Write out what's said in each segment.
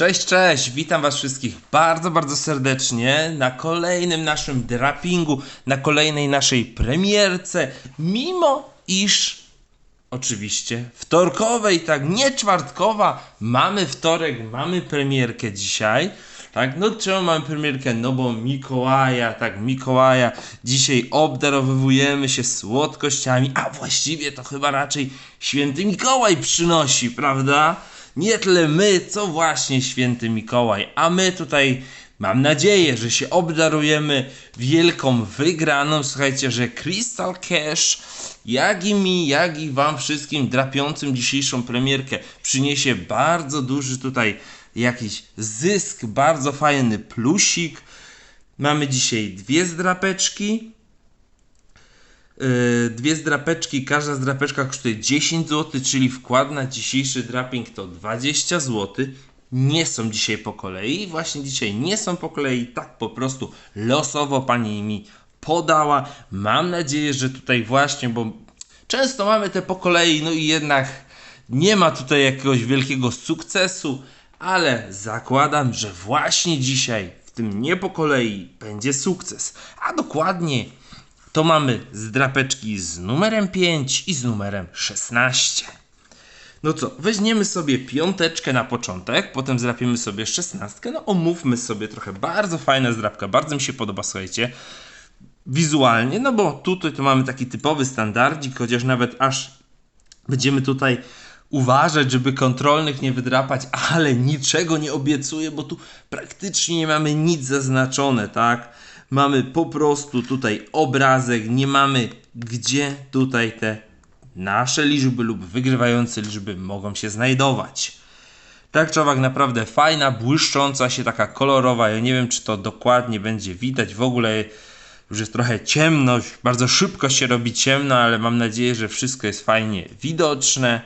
Cześć, cześć! Witam Was wszystkich bardzo, bardzo serdecznie na kolejnym naszym drapingu, na kolejnej naszej premierce. Mimo iż oczywiście wtorkowej, tak nie czwartkowa, mamy wtorek, mamy premierkę dzisiaj. Tak, no czemu mamy premierkę? No bo Mikołaja, tak, Mikołaja. Dzisiaj obdarowujemy się słodkościami, a właściwie to chyba raczej święty Mikołaj przynosi, prawda? Nie tyle my, co właśnie święty Mikołaj. A my tutaj mam nadzieję, że się obdarujemy wielką wygraną. Słuchajcie, że Crystal Cash, jak i mi, jak i wam wszystkim drapiącym dzisiejszą premierkę przyniesie bardzo duży tutaj jakiś zysk, bardzo fajny plusik. Mamy dzisiaj dwie zdrapeczki. Yy, dwie zdrapeczki, każda zdrapeczka kosztuje 10 zł, czyli wkład na dzisiejszy draping to 20 zł. Nie są dzisiaj po kolei, właśnie dzisiaj nie są po kolei, tak po prostu losowo pani mi podała. Mam nadzieję, że tutaj właśnie, bo często mamy te po kolei, no i jednak nie ma tutaj jakiegoś wielkiego sukcesu, ale zakładam, że właśnie dzisiaj w tym nie po kolei będzie sukces. A dokładnie to mamy zdrapeczki z numerem 5 i z numerem 16. No co, weźmiemy sobie piąteczkę na początek, potem zdrapiemy sobie szesnastkę. No omówmy sobie trochę. Bardzo fajna zdrapka, bardzo mi się podoba, słuchajcie. Wizualnie, no bo tutaj to mamy taki typowy standardzik, chociaż nawet aż będziemy tutaj uważać, żeby kontrolnych nie wydrapać, ale niczego nie obiecuję, bo tu praktycznie nie mamy nic zaznaczone, tak? Mamy po prostu tutaj obrazek, nie mamy gdzie tutaj te nasze liczby lub wygrywające liczby mogą się znajdować. Tak, czowak naprawdę fajna, błyszcząca się, taka kolorowa. Ja nie wiem, czy to dokładnie będzie widać. W ogóle już jest trochę ciemność, bardzo szybko się robi ciemno, ale mam nadzieję, że wszystko jest fajnie widoczne.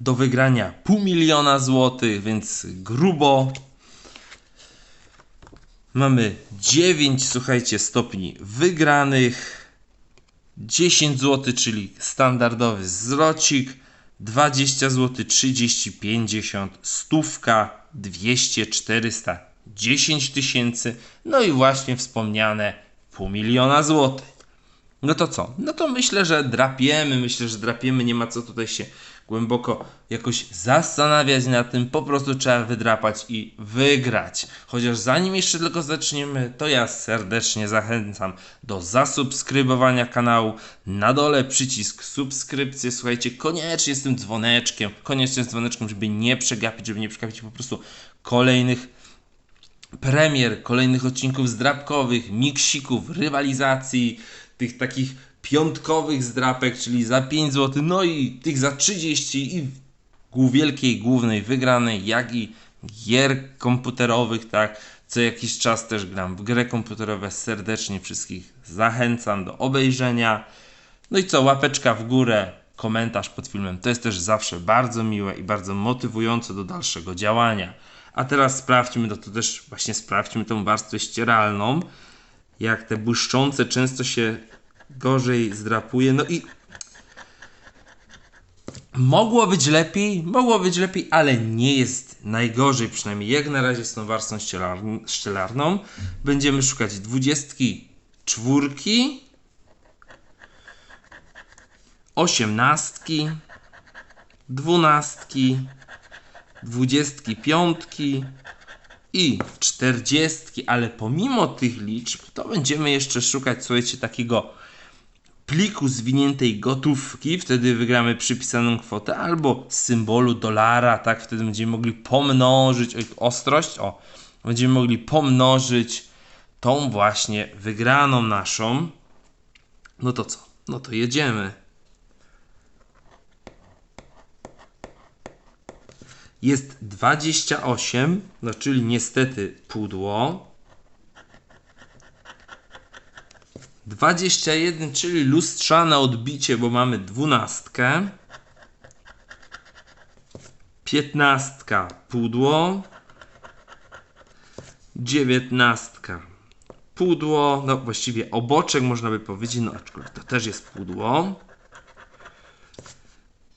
Do wygrania pół miliona złotych, więc grubo. Mamy 9, słuchajcie, stopni wygranych. 10 zł, czyli standardowy zwrocik. 20 zł, 30, 50, stówka, 200, 400, 10 tysięcy. No i właśnie wspomniane pół miliona złotych. No to co? No to myślę, że drapiemy, myślę, że drapiemy, nie ma co tutaj się głęboko jakoś zastanawiać nad tym, po prostu trzeba wydrapać i wygrać. Chociaż zanim jeszcze tylko zaczniemy, to ja serdecznie zachęcam do zasubskrybowania kanału. Na dole przycisk subskrypcje, słuchajcie, koniecznie z tym dzwoneczkiem, koniecznie z dzwoneczkiem, żeby nie przegapić, żeby nie przegapić po prostu kolejnych premier, kolejnych odcinków zdrapkowych, miksików, rywalizacji, tych takich piątkowych zdrapek, czyli za 5 zł, no i tych za 30 i wielkiej głównej wygranej, jak i gier komputerowych, tak, co jakiś czas też gram w gry komputerowe, serdecznie wszystkich zachęcam do obejrzenia. No i co, łapeczka w górę, komentarz pod filmem, to jest też zawsze bardzo miłe i bardzo motywujące do dalszego działania. A teraz sprawdźmy, no to też właśnie sprawdźmy tą warstwę ścieralną, jak te błyszczące często się gorzej zdrapuje. No i mogło być lepiej, mogło być lepiej, ale nie jest najgorzej, przynajmniej jak na razie z tą warstwą szczelarną. Będziemy szukać dwudziestki czwórki, osiemnastki, dwunastki, dwudziestki piątki i czterdziestki, ale pomimo tych liczb, to będziemy jeszcze szukać, słuchajcie, takiego pliku zwiniętej gotówki, wtedy wygramy przypisaną kwotę, albo symbolu dolara, tak, wtedy będziemy mogli pomnożyć, ostrość, o, będziemy mogli pomnożyć tą właśnie wygraną naszą. No to co? No to jedziemy. Jest 28, no czyli niestety pudło. 21, czyli lustrzane odbicie, bo mamy dwunastkę. 15 pudło. 19 pudło, no właściwie oboczek można by powiedzieć, no aczkolwiek to też jest pudło.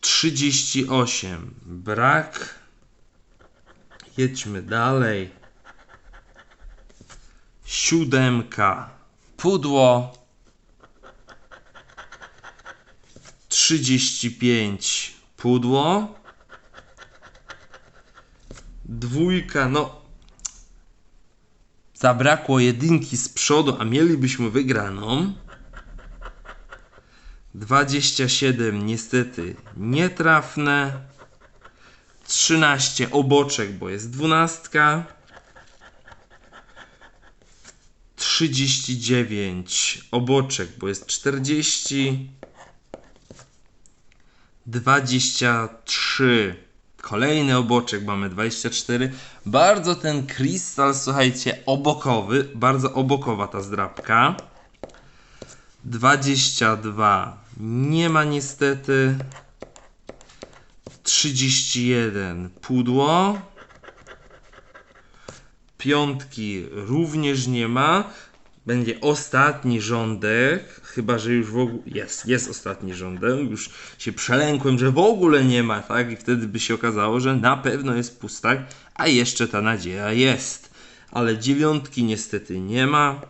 38 brak. Jedźmy dalej. Siódemka. Pudło. 35 pudło. Dwójka, no. Zabrakło jedynki z przodu, a mielibyśmy wygraną. 27 niestety nietrafne. 13 oboczek, bo jest dwunastka. 39 oboczek, bo jest 40. 23. Kolejny oboczek mamy 24. Bardzo ten krystal, słuchajcie, obokowy, bardzo obokowa ta zdrabka. 22. Nie ma niestety. 31. Pudło. Piątki również nie ma. Będzie ostatni rządek, chyba że już w ogóle jest, jest ostatni rządek. Już się przelękłem, że w ogóle nie ma, tak? I wtedy by się okazało, że na pewno jest pustak, a jeszcze ta nadzieja jest. Ale dziewiątki niestety nie ma.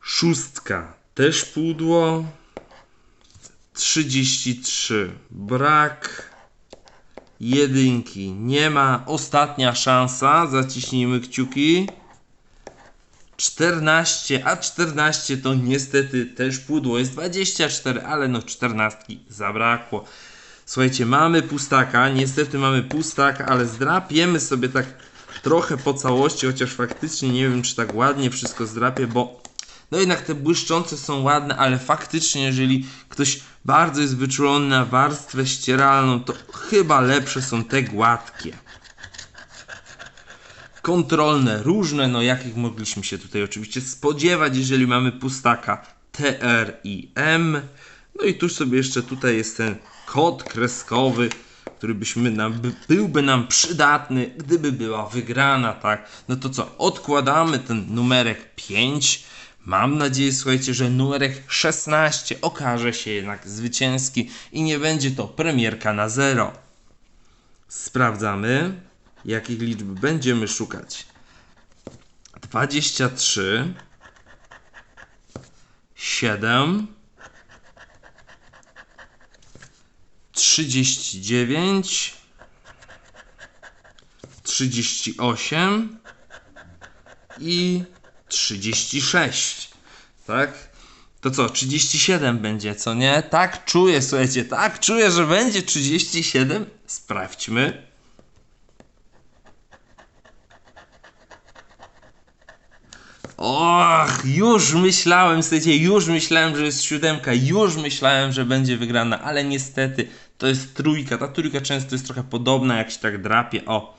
Szóstka też pudło. 33 brak. Jedynki nie ma. Ostatnia szansa. Zaciśnijmy kciuki. 14, a 14 to niestety też pudło. Jest 24, ale no 14 zabrakło. Słuchajcie, mamy pustaka. Niestety mamy pustaka, ale zdrapiemy sobie tak trochę po całości, chociaż faktycznie nie wiem, czy tak ładnie wszystko zdrapię, bo no jednak te błyszczące są ładne, ale faktycznie, jeżeli ktoś bardzo jest wyczulony na warstwę ścieralną, to chyba lepsze są te gładkie. Kontrolne, różne, no jakich mogliśmy się tutaj oczywiście spodziewać, jeżeli mamy pustaka TR i M. No i tuż sobie jeszcze tutaj jest ten kod kreskowy, który byśmy nam, by, byłby nam przydatny, gdyby była wygrana, tak? No to co, odkładamy ten numerek 5 Mam nadzieję, słuchajcie, że numerek 16 okaże się jednak zwycięski i nie będzie to premierka na zero. Sprawdzamy, jakich liczb będziemy szukać. 23, 7, 39, 38 i 36. Tak? To co, 37 będzie, co nie? Tak czuję, słuchajcie, tak czuję, że będzie 37. Sprawdźmy. Och, już myślałem, słuchajcie, już myślałem, że jest siódemka, już myślałem, że będzie wygrana, ale niestety to jest trójka. Ta trójka często jest trochę podobna, jak się tak drapie. O,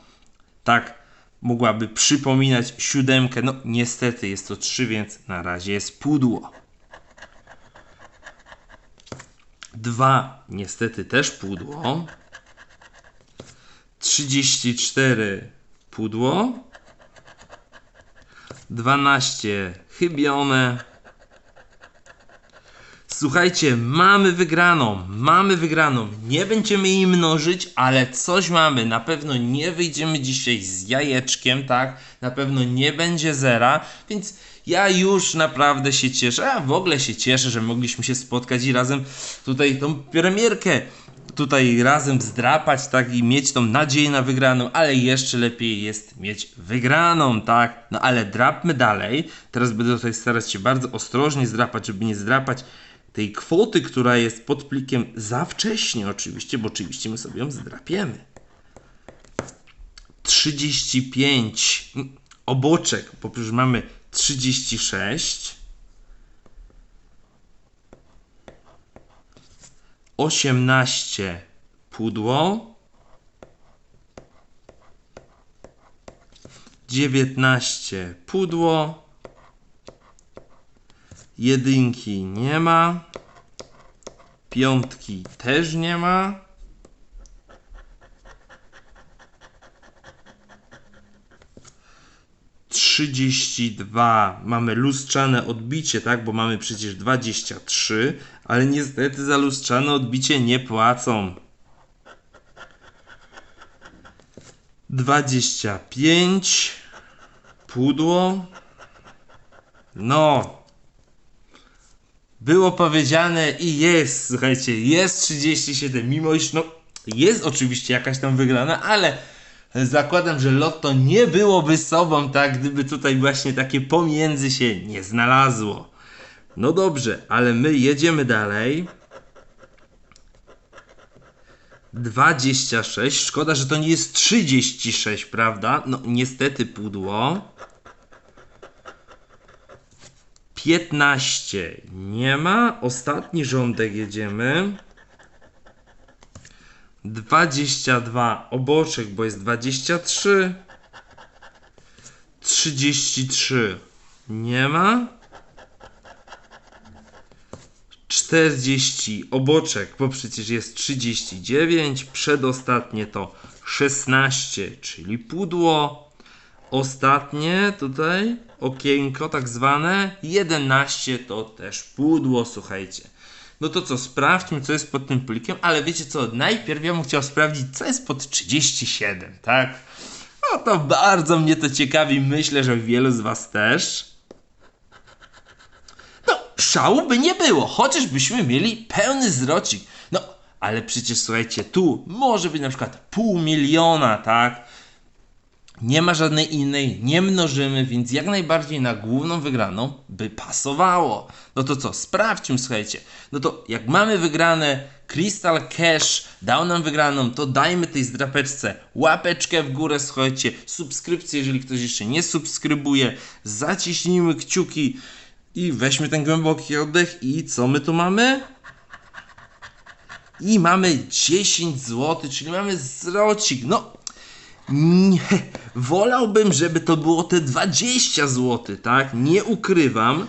tak, mogłaby przypominać siódemkę. No niestety jest to 3, więc na razie jest pudło. 2 niestety też pudło. 34 pudło. 12 chybione. Słuchajcie, mamy wygraną, mamy wygraną. Nie będziemy jej mnożyć, ale coś mamy. Na pewno nie wyjdziemy dzisiaj z jajeczkiem, tak? Na pewno nie będzie zera, więc ja już naprawdę się cieszę. A w ogóle się cieszę, że mogliśmy się spotkać i razem tutaj tą premierkę tutaj razem zdrapać, tak, i mieć tą nadzieję na wygraną, ale jeszcze lepiej jest mieć wygraną, tak? No ale drapmy dalej. Teraz będę tutaj starać się bardzo ostrożnie zdrapać, żeby nie zdrapać tej kwoty, która jest pod plikiem za wcześnie oczywiście, bo oczywiście my sobie ją zdrapiemy. 35 oboczek, bo przecież mamy 36. 18 pudło. 19 pudło. Jedynki nie ma. Piątki też nie ma. Trzydzieści dwa. Mamy lustrzane odbicie, tak? Bo mamy przecież dwadzieścia trzy, ale niestety za lustrzane odbicie nie płacą. 25. Pudło. No. Było powiedziane i jest, słuchajcie, jest 37, mimo iż no jest oczywiście jakaś tam wygrana, ale zakładam, że lotto nie byłoby sobą, tak, gdyby tutaj właśnie takie pomiędzy się nie znalazło. No dobrze, ale my jedziemy dalej. 26. Szkoda, że to nie jest 36, prawda? No niestety pudło. 15 nie ma. Ostatni rządek jedziemy. 22 oboczek, bo jest 23. 33 nie ma. 40 oboczek, bo przecież jest 39. Przedostatnie to 16, czyli pudło. Ostatnie tutaj okienko tak zwane 11 to też pudło, słuchajcie. No to co, sprawdźmy co jest pod tym plikiem, ale wiecie co, najpierw ja bym chciał sprawdzić co jest pod 37, tak? No to bardzo mnie to ciekawi, myślę, że wielu z was też. No, szału by nie było, chociażbyśmy mieli pełny zwrocik. No, ale przecież słuchajcie, tu może być na przykład pół miliona, tak? Nie ma żadnej innej, nie mnożymy, więc jak najbardziej na główną wygraną by pasowało. No to co, sprawdźmy, słuchajcie. No to jak mamy wygrane, Crystal Cash dał nam wygraną, to dajmy tej zdrapeczce łapeczkę w górę, słuchajcie, subskrypcję, jeżeli ktoś jeszcze nie subskrybuje, zaciśnijmy kciuki i weźmy ten głęboki oddech i co my tu mamy? I mamy 10 zł, czyli mamy zwrocik. No, nie, wolałbym, żeby to było te 20 zł, tak? Nie ukrywam,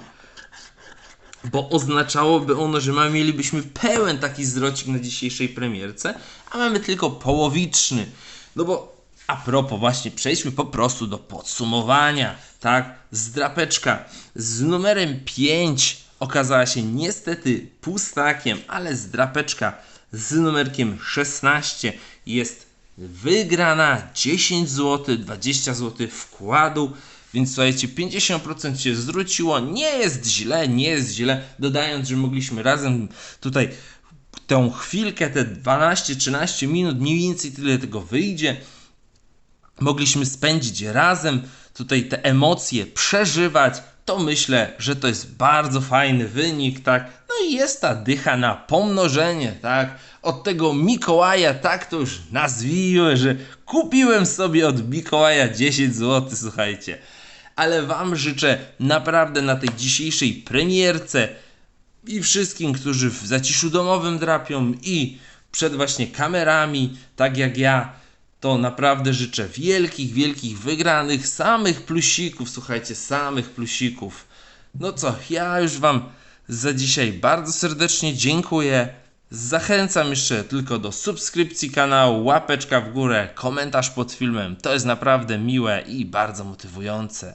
bo oznaczałoby ono, że mamy, mielibyśmy pełen taki zwrocik na dzisiejszej premierce, a mamy tylko połowiczny. No bo a propos, właśnie przejdźmy po prostu do podsumowania, tak? Zdrapeczka z numerem 5 okazała się niestety pustakiem, ale zdrapeczka z numerkiem 16 jest wygrana 10 zł, 20 zł wkładu. Więc słuchajcie, 50% się zwróciło. Nie jest źle, nie jest źle. Dodając, że mogliśmy razem tutaj tę chwilkę, te 12-13 minut, mniej więcej tyle tego wyjdzie. Mogliśmy spędzić razem, tutaj te emocje przeżywać. To myślę, że to jest bardzo fajny wynik, tak? No i jest ta dycha na pomnożenie, tak? Od tego Mikołaja, tak to już nazwijmy, że kupiłem sobie od Mikołaja 10 zł, słuchajcie. Ale Wam życzę naprawdę na tej dzisiejszej premierce i wszystkim, którzy w zaciszu domowym drapią i przed właśnie kamerami, tak jak ja, to naprawdę życzę wielkich, wielkich wygranych, samych plusików, słuchajcie, samych plusików. No co, ja już Wam za dzisiaj bardzo serdecznie dziękuję. Zachęcam jeszcze tylko do subskrypcji kanału, łapeczka w górę, komentarz pod filmem. To jest naprawdę miłe i bardzo motywujące.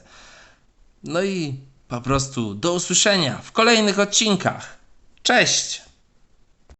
No i po prostu do usłyszenia w kolejnych odcinkach. Cześć!